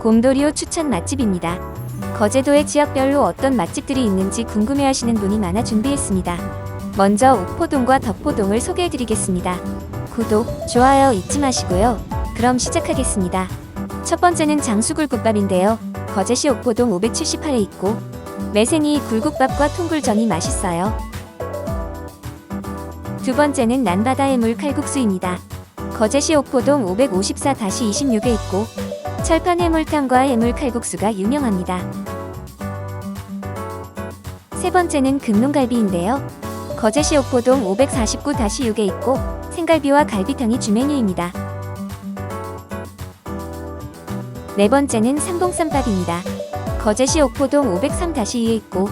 곰돌이오 추천 맛집입니다. 거제도의 지역별로 어떤 맛집들이 있는지 궁금해하시는 분이 많아 준비했습니다. 먼저 옥포동과 덕포동을 소개해드리겠습니다. 구독, 좋아요 잊지 마시고요. 그럼 시작하겠습니다. 첫 번째는 장수굴국밥인데요. 거제시 옥포동 578에 있고 매생이 굴국밥과 통굴전이 맛있어요. 두 번째는 난바다 해물 칼국수입니다. 거제시 옥포동 554-26에 있고 철판 해물탕과 해물 칼국수가 유명합니다. 세 번째는 금농갈비인데요. 거제시 옥포동 549-6에 있고 생갈비와 갈비탕이 주메뉴입니다. 네 번째는 삼봉쌈밥입니다. 거제시 옥포동 503-2에 있고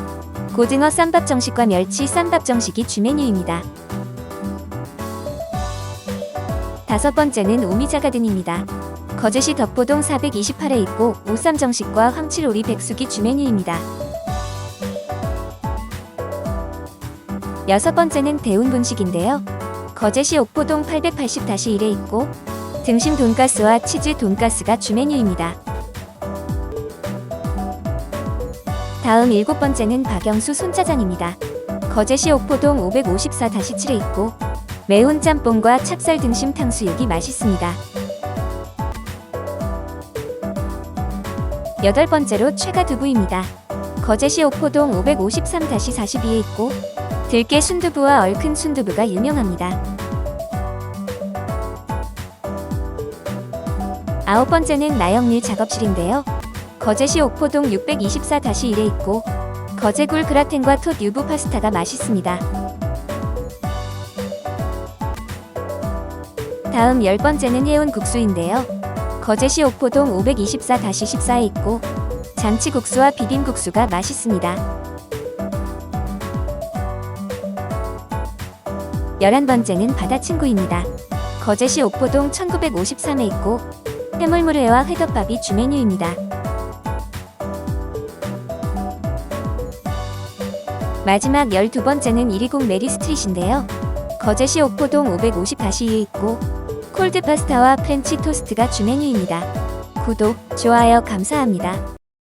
고등어 쌈밥 정식과 멸치 쌈밥 정식이 주메뉴입니다. 다섯 번째는 오미자가든입니다. 거제시 덕포동 428에 있고 오쌈 정식과 황칠오리 백숙이 주메뉴입니다. 여섯 번째는 대운 분식인데요. 거제시 옥포동 880-1에 있고 등심 돈가스와 치즈 돈가스가 주메뉴입니다. 다음 일곱 번째는 박영수 손짜장입니다. 거제시 옥포동 554-7에 있고 매운 짬뽕과 찹쌀 등심 탕수육이 맛있습니다. 여덟 번째로 최가 두부입니다. 거제시 옥포동 553-42에 있고 들깨 순두부와 얼큰 순두부가 유명합니다. 아홉 번째는 나영밀 작업실인데요. 거제시 옥포동 624-1에 있고 거제굴 그라텐과 톳 유부 파스타가 맛있습니다. 다음 열 번째는 해운 국수인데요. 거제시 옥포동 524-14에 있고 잔치국수와 비빔국수가 맛있습니다. 열한 번째는 바다친구입니다. 거제시 옥포동 1953에 있고 해물물회와 회덮밥이 주메뉴입니다. 마지막 12번째는 120 메리 스트릿인데요. 거제시 옥포동 550-2에 있고 콜드 파스타와 프렌치 토스트가 주메뉴입니다. 구독, 좋아요 감사합니다.